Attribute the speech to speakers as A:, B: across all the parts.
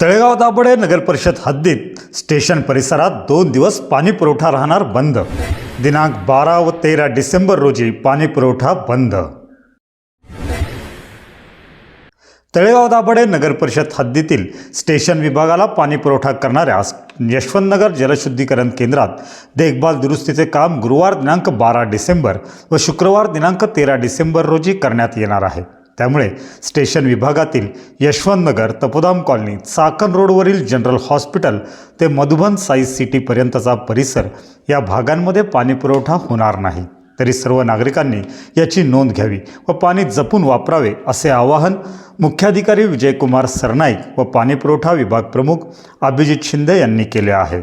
A: तळेगाव दाबडे नगर परिषद हद्दीत स्टेशन परिसरात दोन दिवस पाणी पुरवठा राहणार बंद. दिनांक बारा व तेरा डिसेंबर रोजी पाणी पुरवठा बंद. तळेगाव दाभडे नगर परिषद हद्दीतील स्टेशन विभागाला पाणी पुरवठा करणाऱ्या यशवंतनगर जलशुद्धीकरण केंद्रात देखभाल दुरुस्तीचे काम गुरुवार दिनांक बारा डिसेंबर व शुक्रवार दिनांक तेरा डिसेंबर रोजी करण्यात येणार आहे. त्यामुळे स्टेशन विभागातील यशवंतनगर तपोदाम कॉलनी चाकण रोडवरील जनरल हॉस्पिटल ते मधुबन साई सिटीपर्यंतचा परिसर या भागांमध्ये पाणीपुरवठा होणार नाही. तरी सर्व नागरिकांनी याची नोंद घ्यावी व पाणी जपून वापरावे असे आवाहन मुख्याधिकारी विजयकुमार सरनाईक व पाणीपुरवठा विभाग प्रमुख अभिजित शिंदे यांनी केले आहे.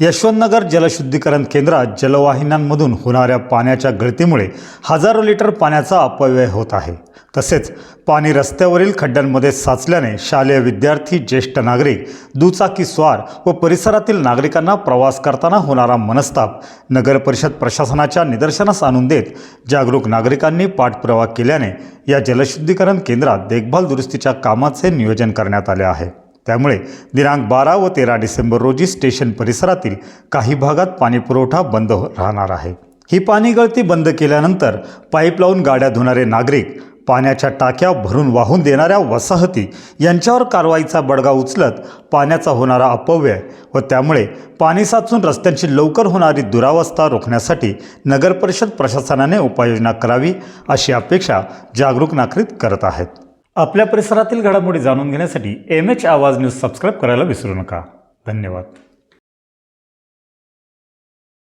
A: यशवंतनगर जलशुद्धीकरण केंद्रात जलवाहिन्यांमधून होणाऱ्या पाण्याच्या गळतीमुळे हजारो लिटर पाण्याचा अपव्यय होत आहे. तसेच पाणी रस्त्यावरील खड्ड्यांमध्ये साचल्याने शालेय विद्यार्थी ज्येष्ठ नागरिक दुचाकी स्वार व परिसरातील नागरिकांना प्रवास करताना होणारा मनस्ताप नगर परिषद प्रशासनाच्या निदर्शनास आणून देत जागरूक नागरिकांनी पाठपुरावा केल्याने या जलशुद्धीकरण केंद्रात देखभाल दुरुस्तीच्या कामाचे नियोजन करण्यात आले आहे. त्यामुळे दिनांक बारा व तेरा डिसेंबर रोजी स्टेशन परिसरातील काही भागात पाणीपुरवठा बंद हो- राहणार आहे. ही पाणी गळती बंद केल्यानंतर पाईप लावून गाड्या धुणारे नागरिक पाण्याच्या टाक्या भरून वाहून देणाऱ्या वसाहती यांच्यावर कारवाईचा बडगा उचलत पाण्याचा होणारा अपव्यय व त्यामुळे पाणी साचून रस्त्यांची लवकर होणारी दुरावस्था रोखण्यासाठी नगर परिषद प्रशासनाने उपाययोजना करावी अशी अपेक्षा जागरूक नागरिक करत आहेत. आपल्या परिसरातील घडामोडी जाणून घेण्यासाठी M H Awaaz news subscribe करायला विसरू नका. धन्यवाद.